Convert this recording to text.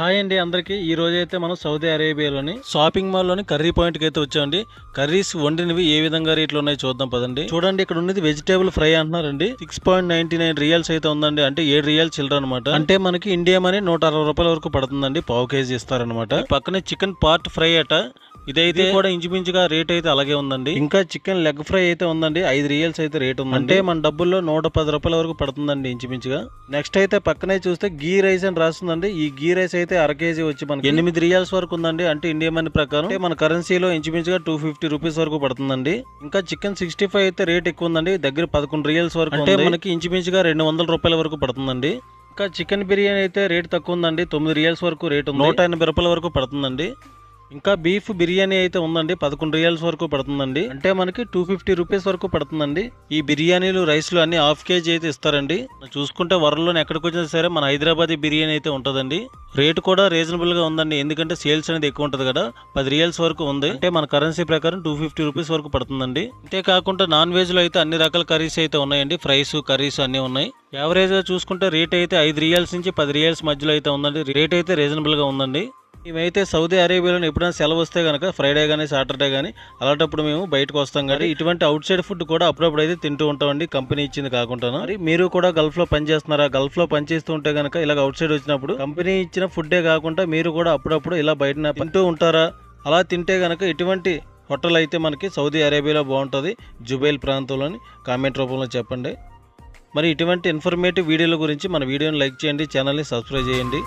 Hi అండి అందరికీ. ఈ రోజు అయితే మనం సౌదీ అరేబియాలోని షాపింగ్ మాల్లోని కర్రీ పాయింట్కి అయితే వచ్చామండి. కర్రీస్ వండినవి ఏ విధంగా రేట్లు ఉన్నాయి చూద్దాం పదండి. చూడండి ఇక్కడ ఉన్నది వెజిటేబుల్ ఫ్రై అంటున్నారండి. Six point ninety nine riyals అయితే ఉందండి. అంటే ఏడు రియల్ చిల్లర అనమాట అంటే మనకి ఇండియా మనీ నూట అరవై రూపాయల వరకు పడుతుందండి. పావు కేజీ ఇస్తారనమాట పక్కనే చికెన్ పార్ట్ ఫ్రై అట. ఇదైతే కూడా ఇంచుమించుగా రేట్ అయితే అలాగే ఉందండి. ఇంకా చికెన్ లెగ్ ఫ్రై అయితే ఉందండి. ఐదు రియల్స్ అయితే రేట్ ఉంది అంటే మన డబ్బుల్లో నూట పది రూపాయల వరకు పడుతుందండి ఇంచుమించుగా. నెక్స్ట్ అయితే పక్కనే చూస్తే గీ రైస్ అని రాస్తుందండి. ఈ గీ రైస్ అయితే అర కేజీ వచ్చి మనకి ఎనిమిది రియల్స్ వరకు ఉందండి. అంటే ఇండియా మనీ ప్రకారం మన కరెన్సీలో ఇంచుమించుగా టూ ఫిఫ్టీ రూపీస్ వరకు పడుతుందండి. ఇంకా చికెన్ సిక్స్టీ ఫైవ్ అయితే రేట్ ఎక్కువ ఉందండి. దగ్గర పదకొండు రియల్స్ వరకు అంటే మనకి ఇంచుమించుగా రెండు వందల రూపాయల వరకు పడుతుందండి. ఇంకా చికెన్ బిర్యానీ అయితే రేట్ తక్కువ ఉందండి. తొమ్మిది రియల్స్ వరకు రేట్ ఉంది. నూట ఎనభై రూపాయల వరకు పడుతుందండి. ఇంకా బీఫ్ బిర్యానీ అయితే ఉందండి. పదకొండు రియల్స్ వరకు పడుతుందండి. అంటే మనకి టూ ఫిఫ్టీ రూపీస్ వరకు పడుతుందండి. ఈ బిర్యానీలు రైస్లు అన్ని హాఫ్ కేజీ అయితే ఇస్తారండి. చూసుకుంటే వరల్డ్లో ఎక్కడికి వచ్చినా సరే మన హైదరాబాద్ బిర్యానీ అయితే ఉంటుందండి. రేటు కూడా రీజనబుల్గా ఉందండి. ఎందుకంటే సేల్స్ అనేది ఎక్కువ ఉంటుంది కదా. పది రియల్స్ వరకు ఉంది. అంటే మన కరెన్సీ ప్రకారం టూ ఫిఫ్టీ రూపీస్ వరకు పడుతుందండి. అంతేకాకుండా నాన్ వెజ్లో అయితే అన్ని రకాల కర్రీస్ అయితే ఉన్నాయండి. ఫ్రైస్ కర్రీస్ అన్నీ ఉన్నాయి. యావరేజ్గా చూసుకుంటే రేట్ అయితే ఐదు రియల్స్ నుంచి పది రియల్స్ మధ్యలో అయితే ఉందండి. రేట్ అయితే రీజనబుల్గా ఉందండి. మేమైతే సౌదీ అరేబియాలో ఎప్పుడైనా సెలవు వస్తే కనుక ఫ్రైడే కానీ సాటర్డే కానీ అలాంటప్పుడు మేము బయటకు వస్తాం కానీ ఇటువంటి అవుట్ సైడ్ ఫుడ్ కూడా అప్పుడప్పుడు అయితే తింటూ ఉంటామండి కంపెనీ ఇచ్చింది కాకుండా మరి మీరు కూడా గల్ఫ్లో పనిచేస్తున్నారా గల్ఫ్లో పనిచేస్తూ ఉంటే కనుక ఇలా అవుట్ సైడ్ వచ్చినప్పుడు కంపెనీ ఇచ్చిన ఫుడ్డే కాకుండా మీరు కూడా అప్పుడప్పుడు ఇలా బయట తింటూ ఉంటారా? అలా తింటే కనుక ఇటువంటి హోటల్ అయితే మనకి సౌదీ అరేబియాలో బాగుంటుంది. జుబైల్ ప్రాంతంలోని కామెంట్ రూపంలో చెప్పండి. మరి ఇటువంటి ఇన్ఫర్మేటివ్ వీడియోల గురించి మన వీడియోని లైక్ చేయండి ఛానల్ని సబ్స్క్రైబ్ చేయండి.